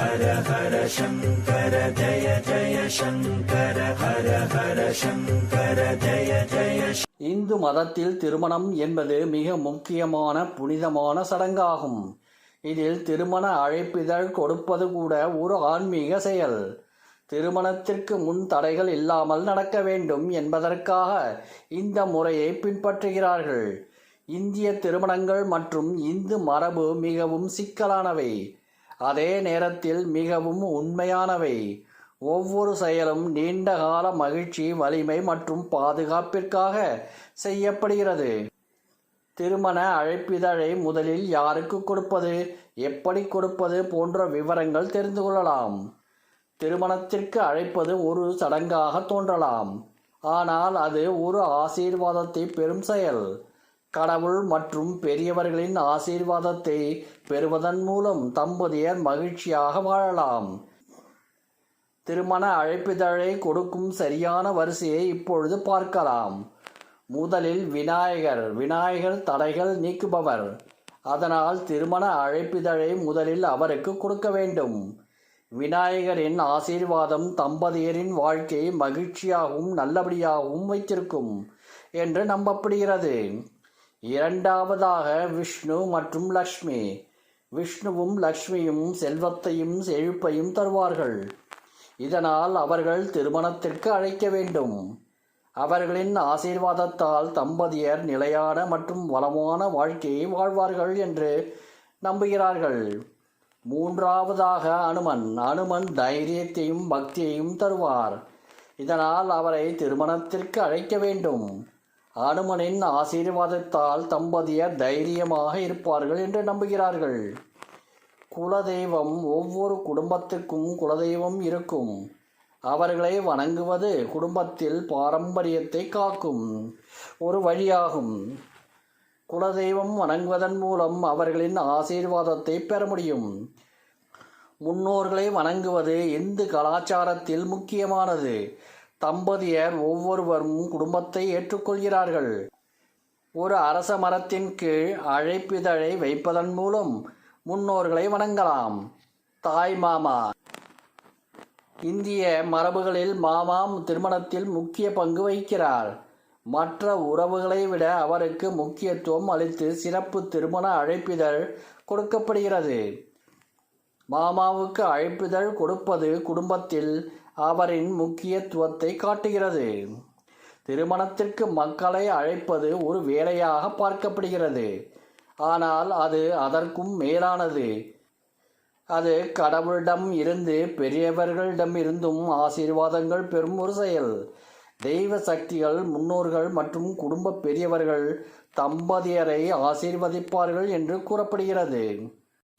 ஹர ஹர சங்கர ஜய ஜய சங்கர ஹர ஹர சங்கர ஜய ஜய இந்து மதத்தில் திருமணம் என்பது மிக முக்கியமான புனிதமான சடங்காகும். இதில் திருமண அழைப்பிதழ் கொடுப்பது கூட ஒரு ஆன்மீக செயல். திருமணத்திற்கு முன் தடைகள் இல்லாமல் நடக்க வேண்டும் என்பதற்காக இந்த முறையை பின்பற்றுகிறார்கள். இந்திய திருமணங்கள் மற்றும் இந்து மரபு மிகவும் சிக்கலானவை. அதே நேரத்தில் மிகவும் உண்மையானவை. ஒவ்வொரு செயலும் நீண்ட கால மகிழ்ச்சி வலிமை மற்றும் பாதுகாப்பிற்காக செய்யப்படுகிறது. திருமண அழைப்பிதழை முதலில் யாருக்கு கொடுப்பது எப்படி கொடுப்பது போன்ற விவரங்கள் தெரிந்து கொள்ளலாம். திருமணத்திற்கு அழைப்பது ஒரு சடங்காக தோன்றலாம். ஆனால் அது ஒரு ஆசீர்வாதத்தை பெறும் செயல். கடவுள் மற்றும் பெரியவர்களின் ஆசீர்வாதத்தை பெறுவதன் மூலம் தம்பதியர் மகிழ்ச்சியாக வாழலாம். திருமண அழைப்பிதழை கொடுக்கும் சரியான வரிசையை இப்பொழுது பார்க்கலாம். முதலில் விநாயகர் விநாயகர் தடைகள் நீக்குபவர். அதனால் திருமண அழைப்பிதழை முதலில் அவருக்கு கொடுக்க வேண்டும். விநாயகரின் ஆசீர்வாதம் தம்பதியரின் வாழ்க்கையை மகிழ்ச்சியாகவும் நல்லபடியாகவும் வைத்திருக்கும் என்று நம்பப்படுகிறது. இரண்டாவதாக விஷ்ணு மற்றும் லக்ஷ்மி. விஷ்ணுவும் லக்ஷ்மியும் செல்வத்தையும் செழிப்பையும் தருவார்கள். இதனால் அவர்கள் திருமணத்திற்கு அழைக்க வேண்டும். அவர்களின் ஆசீர்வாதத்தால் தம்பதியர் நிலையான மற்றும் வளமான வாழ்க்கையை வாழ்வார்கள் என்று நம்புகிறார்கள். மூன்றாவதாக அனுமன். அனுமன் தைரியத்தையும் பக்தியையும் தருவார். இதனால் அவரை திருமணத்திற்கு அழைக்க வேண்டும். அனுமனின் ஆசீர்வாதத்தால் தம்பதியர் தைரியமாக இருப்பார்கள் என்று நம்புகிறார்கள். குலதெய்வம் ஒவ்வொரு குடும்பத்துக்கும் குலதெய்வம் இருக்கும். அவர்களை வணங்குவது குடும்பத்தில் பாரம்பரியத்தை காக்கும். ஒரு வழியாகும். குலதெய்வம் வணங்குவதன் மூலம் அவர்களின் ஆசீர்வாதத்தை பெற முடியும். முன்னோர்களை வணங்குவது இந்து கலாச்சாரத்தில் முக்கியமானது. தம்பதியர் ஒவ்வொருவரும் குடும்பத்தை ஏற்றுக்கொள்கிறார்கள். ஒரு அரச மரத்தின் கீழ் அழைப்பிதழை வைப்பதன் மூலம் முன்னோர்களை வணங்கலாம். தாய் மாமா. இந்திய மரபுகளில் மாமா திருமணத்தில் முக்கிய பங்கு வகிக்கிறார். மற்ற உறவுகளை விட அவருக்கு முக்கியத்துவம் அளித்து சிறப்பு திருமண அழைப்பிதழ் கொடுக்கப்படுகிறது. மாமாவுக்கு அழைப்பிதழ் கொடுப்பது குடும்பத்தில் அவரின் முக்கியத்துவத்தை காட்டுகிறது. திருமணத்திற்கு மக்களை அழைப்பது ஒரு வேலையாக பார்க்கப்படுகிறது. ஆனால் அது அதற்கும் மேலானது. அது கடவுளிடம் இருந்து பெரியவர்களிடம் இருந்தும் ஆசீர்வாதங்கள் பெறும் ஒரு செயல். தெய்வ சக்திகள் முன்னோர்கள் மற்றும் குடும்ப பெரியவர்கள் தம்பதியரை ஆசீர்வதிப்பார்கள் என்று கூறப்படுகிறது.